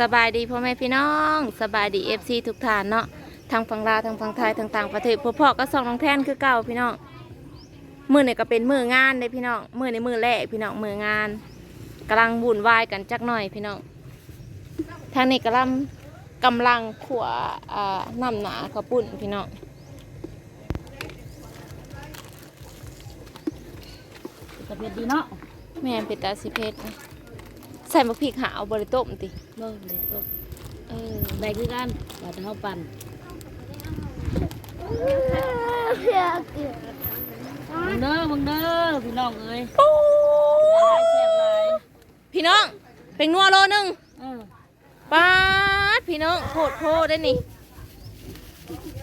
สบายดีพ่อแม่พี่น้องสบายดีเอฟซีทุกท่านเนาะทางฝั่งลาวทางฝั่งไทยทางต่างประเทศพ่อพ่อก็ส่องน้องแท่นคือเก่าพี่น้องมือนี่ก็เป็นมืองานเลยพี่น้องมือในมือแรกพี่น้องมืองานกำลังวุ่นวายกันจักหน่อยพี่น้องทางนี้กำลังกำลังขัวอ่าน้ำหนาข้าวปุ้นพี่น้องกระเพียดดีเนาะแม่นเป็นตาสิเพชรนะ ใส่มะพริกหาวบริต้มติเบิ่งเด็กก็เออได้คือกันบาดเฮาปั่นมึงเด้อมึงเด้อพี่น้องเอ้ยโอ้หลายแซ่บหลายพี่น้องเป็นงัวโลหนึงเออปาดพี่น้องโคตรโคตรได้นี่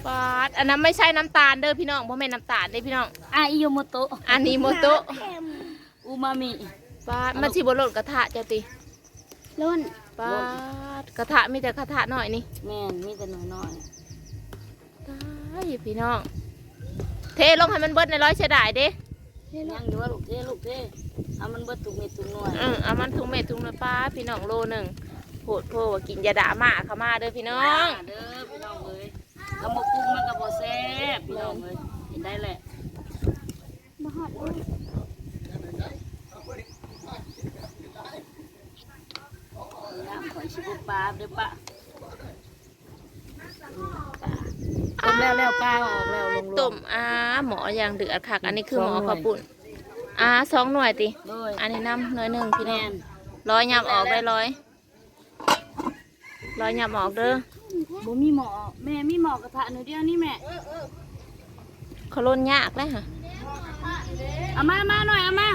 ปาดอันนั้นไม่ใช่น้ำตาลเด้อพี่น้องเพราะแม่นน้ำตาลเด้อพี่น้อง อาอิโยโมโตะอันนี้โมโตะอูมามิ ปาดมันสิบรดกระทะจ้ะติ รุ่นปาดกระทะมีแต่กระทะหน่อยนี่แม่นมีแต่น้อยตายพี่น้อง เทลงให้มันเบิดในร้อยเสียดายเด้ๆยังอยู่ว่าลูกเท่ลูกเท่เอามันเบิดทุกเม็ดทุกหน่วยเออเอามันถุงเม็ดถุงละป้าดพี่น้องโลหนึ่งโหดโพว่ากินยาดาหมาเข้ามาเด้อพี่น้องเด้อพี่น้องเอ้ยกระมกกุ้งมันก็บ่แซ่บพี่น้องเอ้ยเห็นได้แหละมาหอด ลูกน้ำข่อยชิบุปลาเด้อปะต้มแล้วแล้วปลาออกแล้วลงๆต้มอ่าหมออย่างเดือดคักอันนี้คือหมอสองหน่วยข้าวปุ่นอ่าสองหน่วยติโดยอันนี้น้ำหน่วยหนึ่งพี่น้แม่องนร้อยยำออกได้ร้อยร้อยยำออกเด้อบ่มีหมอแม่มีหมอกระทะหนูเดียวนี่แม่เขาล้นยากเลยค่ะเอามามาหน่อยเอามา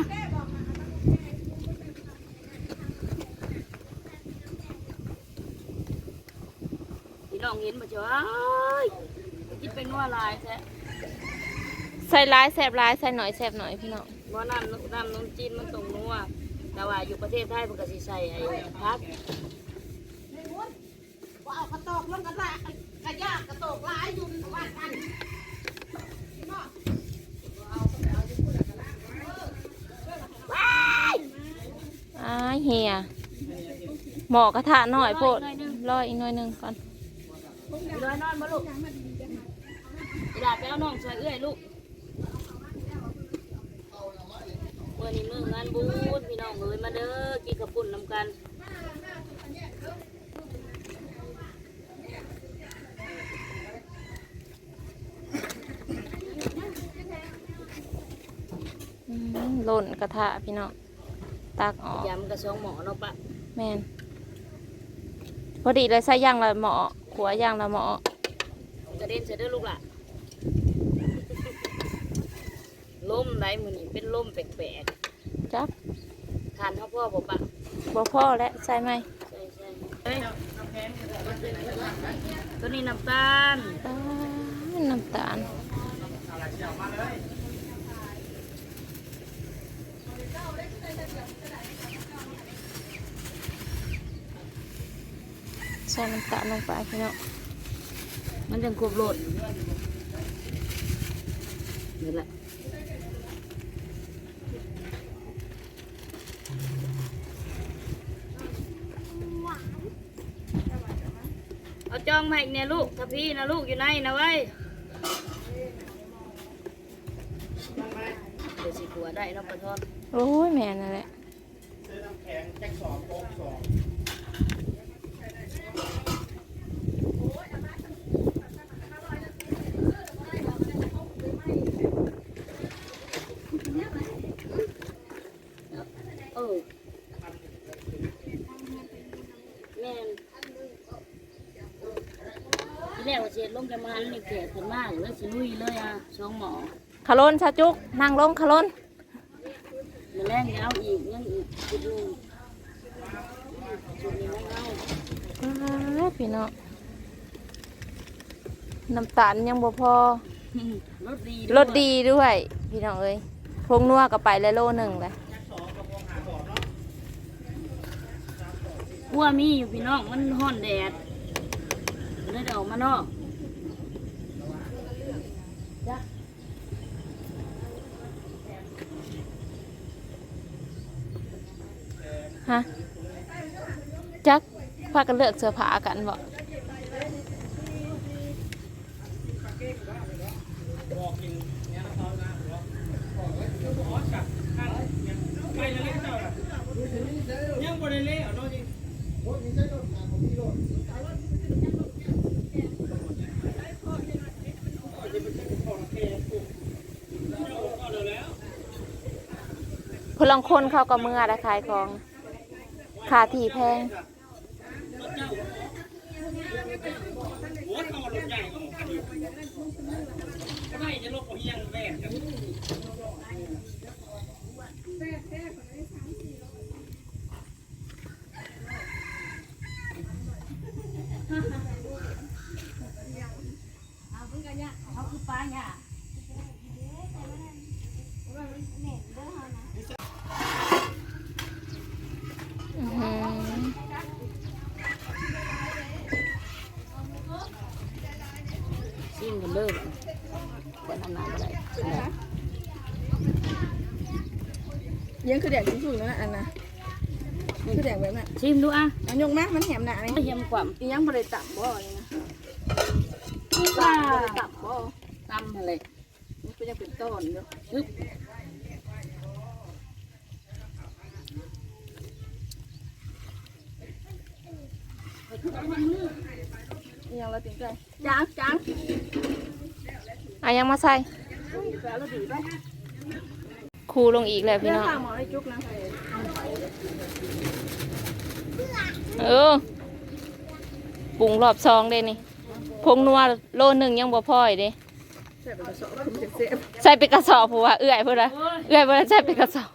น้องเห็นบ่จ้ะเอ้ยกินเป็นนัวลายแท้ใส่ร้ายแสบร้ายใส่หน่อยแสบหน่อยพี่น้องบ่น้ำน้ำน้ำจีนมันตรงนัวแต่ว่าอยู่ประเทศไทยเพิ่นก็สิใส่ไอ้พักอ่าเฮียหมอกระทะหน่อยโพดร้อยอีกหน่อยหนึ่งก่อน อีร้อยนอนบ่ลูกอีหลาไปเอาน้องช่วยเอื้อยลูกเมื่อนี้มื้องานบุญพี่น้องเอ้ยมาเด้อกินข้าวปุ้นนำกันอืมหล่นกระทะพี่น้องตักออกยำกระซองหมอเนาะปะแมนพอดีเลยใส่ย่างละหมอ ขัวย่างละหมอกระเด็นใส่เด้อลูกล่ะลมได้มือนี้เป็นลมแปลกจับๆทานเท่าพ่อบอกปะบ่พ่อและใส่ไหมใช่ใช่เฮ้ยตัวนี้น้ำตาลตาลน้ำตาล ใส่น้ำตาลลงไปพี่น้องมันจังครบรสนี่แหละเอาจองมาอีกเนี่ยลูกถ้าพี่นะลูกอยู่ไหนนะไว้ยเดี๋ยวสิขัวได้เนาะปะทอนโอ้ยแม่นั่นแหละเอน้ำแข็งแจ็คสองโป๊กสอง ที่แรกว่าเสียลงจะมานี่แก่ขึ้นมากแล้วสิลุยเลยอะสองหมอขะโลนชาจุกนั่งลงขะโลนมาแรงเอาอีกยังอีกจุดหนึงจุดนี้ไม่เอาอ้าพี่น้องน้ำตาลยังบ่พอรสดีรสดีด้วย พี่น้องเอ้ยพงนัวกับไปเลยโลหนึ่งเลยกัวมีอยู่พี่น้องมันห้อนแดดเลยได้ออกมานอก ฮะจักพากันเลือกเสื้อผ้ากันบ่พลังคนเขาก็เมื่อได้ขายของ ค่าที่แพงอ ชิมกันเด้อคนทำงานอะไรยังคือแดกสูงๆนั่นน่ะอันนะคือแดกแบบนั้นชิมดูอะอันยกมามันแหมหนานี่เยี่ยมกว่าอีหยังบ่ได้ตับบ่อีนะปลาบ่ได้ตับบ่ตำอะไรมันก็ยังเป็นต้นอยู่อึ๊บอีหยังเราติดใจจางจาง อะยังมาใส่ครูลงอีกแล้วพี่เน้องข้าะเออปรุงรอบซองเด้นี่พงนัวโลหนึ่งยังบ่พออีกเด้ใส่ไปกระสอบคุณเป็นกระสอบผัวเอื้อยเพื่อนะเอื้อยเพื่อนใส่เป็นกระสอบ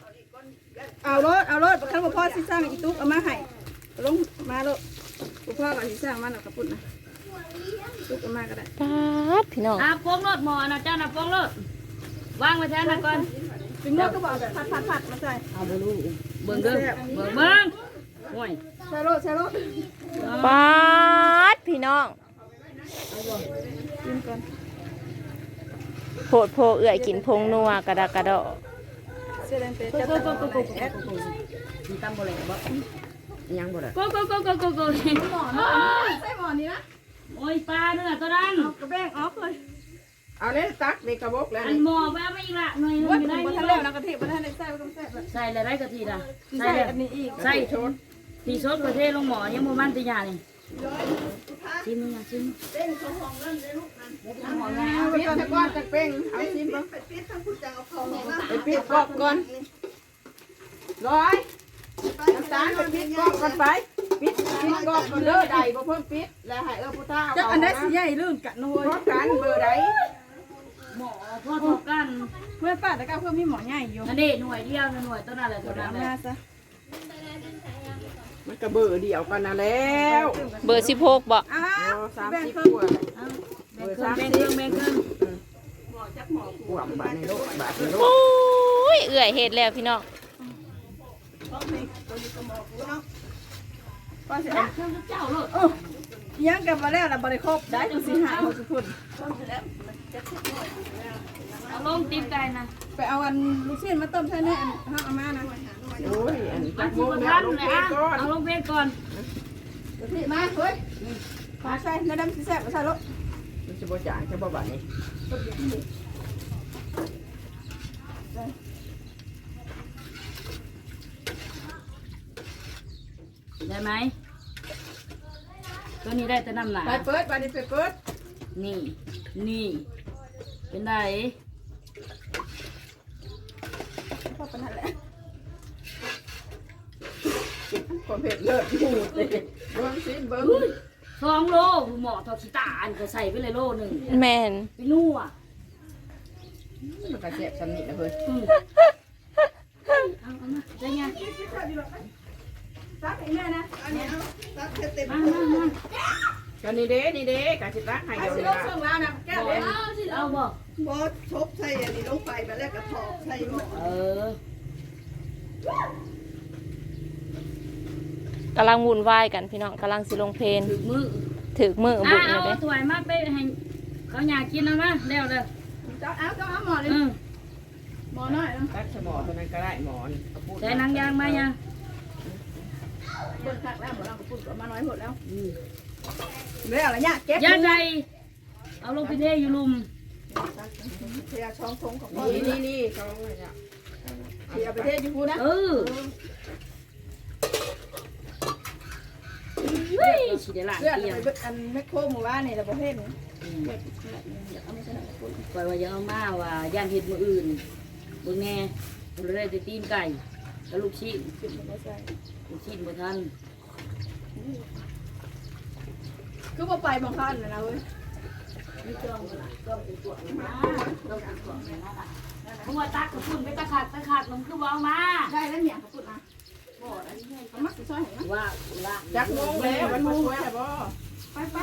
เอารถเอารถคันบ่พอสิสร้างอีตุ๊กเอามาให้ลงมาโลดบ่พอก็สิสร้างมันเอากระปุ่นนะ ตุ๊กเอามาก็ได้ป๊าดพี่น้องอะโป้งรถหมอนะเจ้านะโป้งรถวางไว้แทนนะก่อนถึงเมื่อก็บอกแบบผัดผัดๆๆมาใส่เอาไปลูกเบิ่งเด้อเบิ่งเบิ่งโอ้ยใส่โลดใส่โลดป๊าดพี่น้องกินก่อนโพดโพเอื้อยกินพงนัวกระดากกระดอเสื้อแดงเป๊ะโกจะโกตัดโกโกโกโกโกมีตำบ่เลยบ่ยังบ่ได้โกโกโกโกโกโกใส่หมอนี่นะ โอ้ยปลาเนื้อตัวนั้น เอากระแบงออกเลยเอาเลยตักในกระบอกแล้วอันหมอไปเอามาอีกละหน่อยหนึงว่าอยู่ถึได้งบ่นี่ทันแล้วนะกะทิบ่ทันได้ใส่บ่ต้องใส่แบบใส่อะไรได้กะทิล่ะใส่ใส่เลยอันนี้อีกใส่ชนตีซดประเทศลงหมอยังบ่มันติยานี่ชิมนี่นะชิมเอาไปก่อนก่อนจะเป้งเอาชิมบ่ไปปิดทั้งผู้จังเอาของไปปิดกรอบก่อนร้อยน้ำตาลไปปิดกรอบก่อนไป ปิดปิดกรอบก่อนเด้อใดบ่เพิ่มปิด แล้วให้เออผู้ท่าเอาจักอันนั้นสิใหญ่เรื่องกันโว้ยพร้อมกันเบอร์ใดหมอพ่อทบกันเมื่อป้าแต่ก็เพิ่มมีหมอใหญ่อยู่อันนี้หน่วยเดียวหน่วยต้นแหละตัวนั้นแหมาละซะมันกระเบอร์เดียวกันนะแล้วเบอร์สิบหกบ่อ้าวสามสิบกว่าแบ่งครึ่งแบ่งครึ่งแบ่งครึ่งกว่าบาทในโลกบาทในโลกโอ้ยเอื้อยเฮ็ดแล้วพี่น้อง ป้าสิเอาเครื่องเจ้าเลยเออยังกลับมาแล้วล่ะบ่ได้ครบได้จังสิหาหมดทุกคนเอาลงตีนไก่นะไปเอาอันลูกชิ้นมาต้มใส่ในอันห้องอาม่านะโอ้ยอันอัตันกที่โมบ่งทัแล้วนลงเลยเพลอะก่อนเอาลงเพลก่อนกะทิมาเฮ้ยขอใส่ในดำสิแซ่บมาใส่ลูกมันจะบ่จ่ายจะบ่บาทนี่ได้ไหม ตัวนี้ได้แต่น้ำหนาไปเปิดไปดิไปเปิดนี่ นี่ เป็นไงพอปานนั้นแหละความเผ็ดเลิศพูดเลยเบิ้งสิเบิ้งสองโลหมอทอชิตาอันก็ใส่ไปเลยโลหนึ่งแม่นไปนัวมันกระเจ็บสำนินะเฮ้ยอืมเอาเอามาได้ไง ซักให้แม่นะอันนี้เอาซักเต็มมามามาก็นี่เด้นี่เด้กะสิตักให้ไอ้เดี๋ยวสินี้ลูกละส่งแล้วนะแก้วเด้เอาบ่บอสชบใส่อันนี้ลงไปไปแล้วก็ถอกใส่หม้อเออกำลังวุ่นวายกันพี่น้องกำลังสิลงเพลนถึงมือถึกมืออะบุกเอาเลยเด้ถ้วยมาไปให้เขาอยากกินแล้วมาเร็วเลยเจ้าเอาเจ้าเอาหม้อเลยอืมหม้อน้อยนะตักสมอตัวนั้นก็ได้หมอนใส่หนังยางมายัง เบิ่งคักแล้วหมดแล้วพูดมาน้อยหมดแล้วอืมเรื่องอะไรเนี่ยเก็บยาใจเอาลงไปเทอยู่ลุมเทียช่องทงของพ่อนี่นี่นี่ช่องอะไรเนี่ยเทียไปเทศยูฟูนะเออเฮ้ยสิได้ล้างเพื่อนเตียงไปเบิ่งอันแมคโครหมู่บ้านนี่เราประเภทนี้อืมเก็บอยากเอามาใช้ในปุ่นปล่อยว่ายังเอามาว่าย่านเห็ดมืออื่นเบิ่งแน่บ่ได้แต่ตีนไก่ แล้วลูกชิ้นเก็บมาใส่ลูกชิ้นบ่ทันคือว่าไปบางท่านนะนะเว้ยมีจองบ่ล่ะจองเป็นตัวมาจองเป็นตัวมาล่ะเพราะว่าตักกับพุ่นไปตะขาดตะขาดมันคือว่าเอามา ได้แล้วเนี่ยเขาพูดมาบ่อันนี้เอามาใส่ให้นะว่าว่าจักงงแล้วมันมาช่วยแต่บ่ไปไป